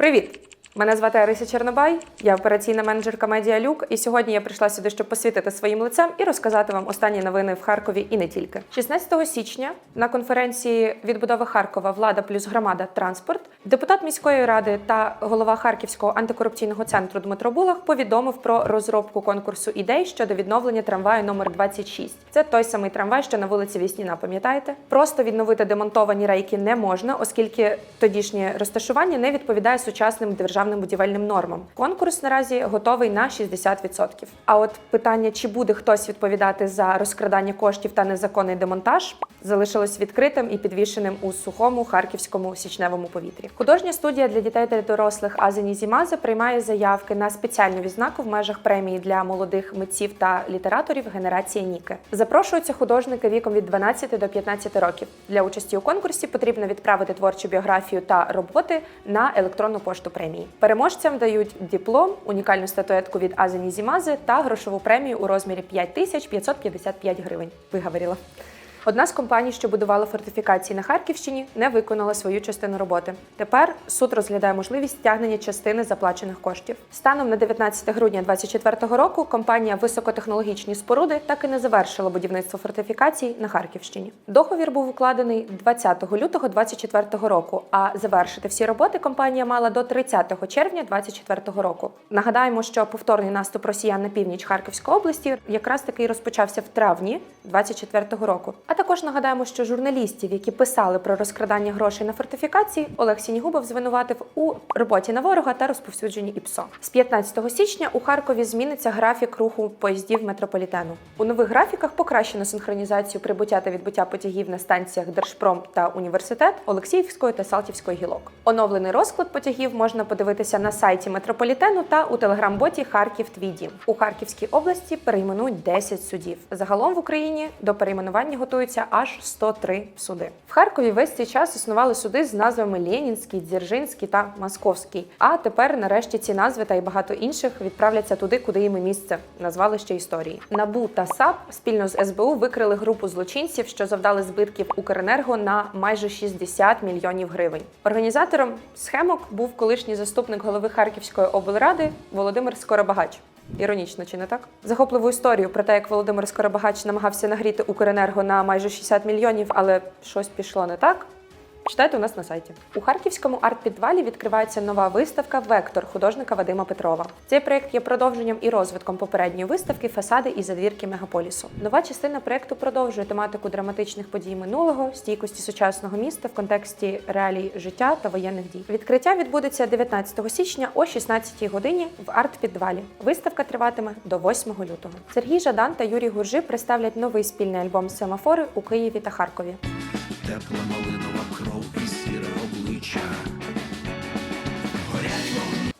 Привіт! Мене звати Арися Чернобай, я операційна менеджерка Медіа Люк, і сьогодні я прийшла сюди, щоб посвітити своїм лицем і розказати вам останні новини в Харкові і не тільки. 16 січня на конференції відбудови Харкова Влада плюс громада транспорт депутат міської ради та голова Харківського антикорупційного центру Дмитро Булах повідомив про розробку конкурсу ідей щодо відновлення трамваю номер 26. Це той самий трамвай, що на вулиці Вісніна, пам'ятаєте? Просто відновити демонтовані рейки не можна, оскільки тодішнє розташування не відповідає сучасним державним будівельним нормам. Конкурс наразі готовий на 60%. А от питання, чи буде хтось відповідати за розкрадання коштів та незаконний демонтаж, залишилось відкритим і підвішеним у сухому харківському січневому повітрі. Художня студія для дітей та дорослих Азені Зімаза приймає заявки на спеціальну відзнаку в межах премії для молодих митців та літераторів Генерація Ніки. Запрошуються художники віком від 12 до 15 років. Для участі у конкурсі потрібно відправити творчу біографію та роботи на електронну пошту премії. Переможцям дають диплом, унікальну статуетку від Азені Зімази та грошову премію у розмірі 5555 гривень. Виговорила. Одна з компаній, що будувала фортифікації на Харківщині, не виконала свою частину роботи. Тепер суд розглядає можливість стягнення частини заплачених коштів. Станом на 19 грудня 2024 року компанія високотехнологічні споруди так і не завершила будівництво фортифікацій на Харківщині. Договір був укладений 20 лютого 2024 року. А завершити всі роботи компанія мала до 30 червня 2024 року. Нагадаємо, що повторний наступ росіян на північ Харківської області якраз таки розпочався в травні 2024 року. А також нагадаємо, що журналістів, які писали про розкрадання грошей на фортифікації, Олег Сінігубов звинуватив у роботі на ворога та розповсюдженні ІПСО. З 15 січня у Харкові зміниться графік руху поїздів метрополітену. У нових графіках покращено синхронізацію прибуття та відбуття потягів на станціях Держпром та університет Олексіївської та Салтівської гілок. Оновлений розклад потягів можна подивитися на сайті метрополітену та у телеграм-боті Харків Твій дім. У Харківській області перейменують 10 судів. Загалом в Україні до перейменування готуються аж 103 суди. В Харкові весь цей час існували суди з назвами Ленінський, Дзержинський та Московський. А тепер, нарешті, ці назви та й багато інших відправляться туди, куди їм і місце назвали ще історії. Набу та САП спільно з СБУ викрили групу злочинців, що завдали збитків Укренерго на майже 60 мільйонів гривень. Організатором схемок був колишній заступник голови Харківської облради Володимир Скоробагач. Іронічно, чи не так? Захопливу історію про те, як Володимир Скоробагач намагався нагріти Укренерго на майже 60 мільйонів, але щось пішло не так. Читайте у нас на сайті. У харківському арт-підвалі відкривається нова виставка Вектор художника Вадима Петрова. Цей проєкт є продовженням і розвитком попередньої виставки Фасади і задвірки мегаполісу. Нова частина проєкту продовжує тематику драматичних подій минулого, стійкості сучасного міста в контексті реалій життя та воєнних дій. Відкриття відбудеться 19 січня о 16 годині в арт-підвалі. Виставка триватиме до 8 лютого. Сергій Жадан та Юрій Гуржи представлять новий спільний альбом Семафори у Києві та Харкові. Тепла малинова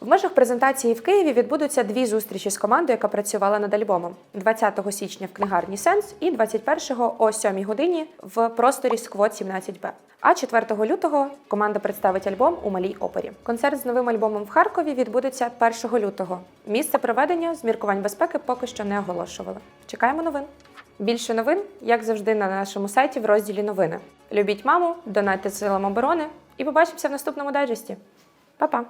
В межах презентації в Києві відбудуться дві зустрічі з командою, яка працювала над альбомом 20 січня в книгарні Сенс і 21-го о 7 годині в просторі Сквот 17Б. А 4 лютого команда представить альбом у малій опері. Концерт з новим альбомом в Харкові відбудеться 1 лютого. Місце проведення з міркувань безпеки поки що не оголошували. Чекаємо новин. Більше новин, як завжди, на нашому сайті в розділі новини. Любіть маму, донайте силам оборони і побачимося в наступному дайджесті. Па-па!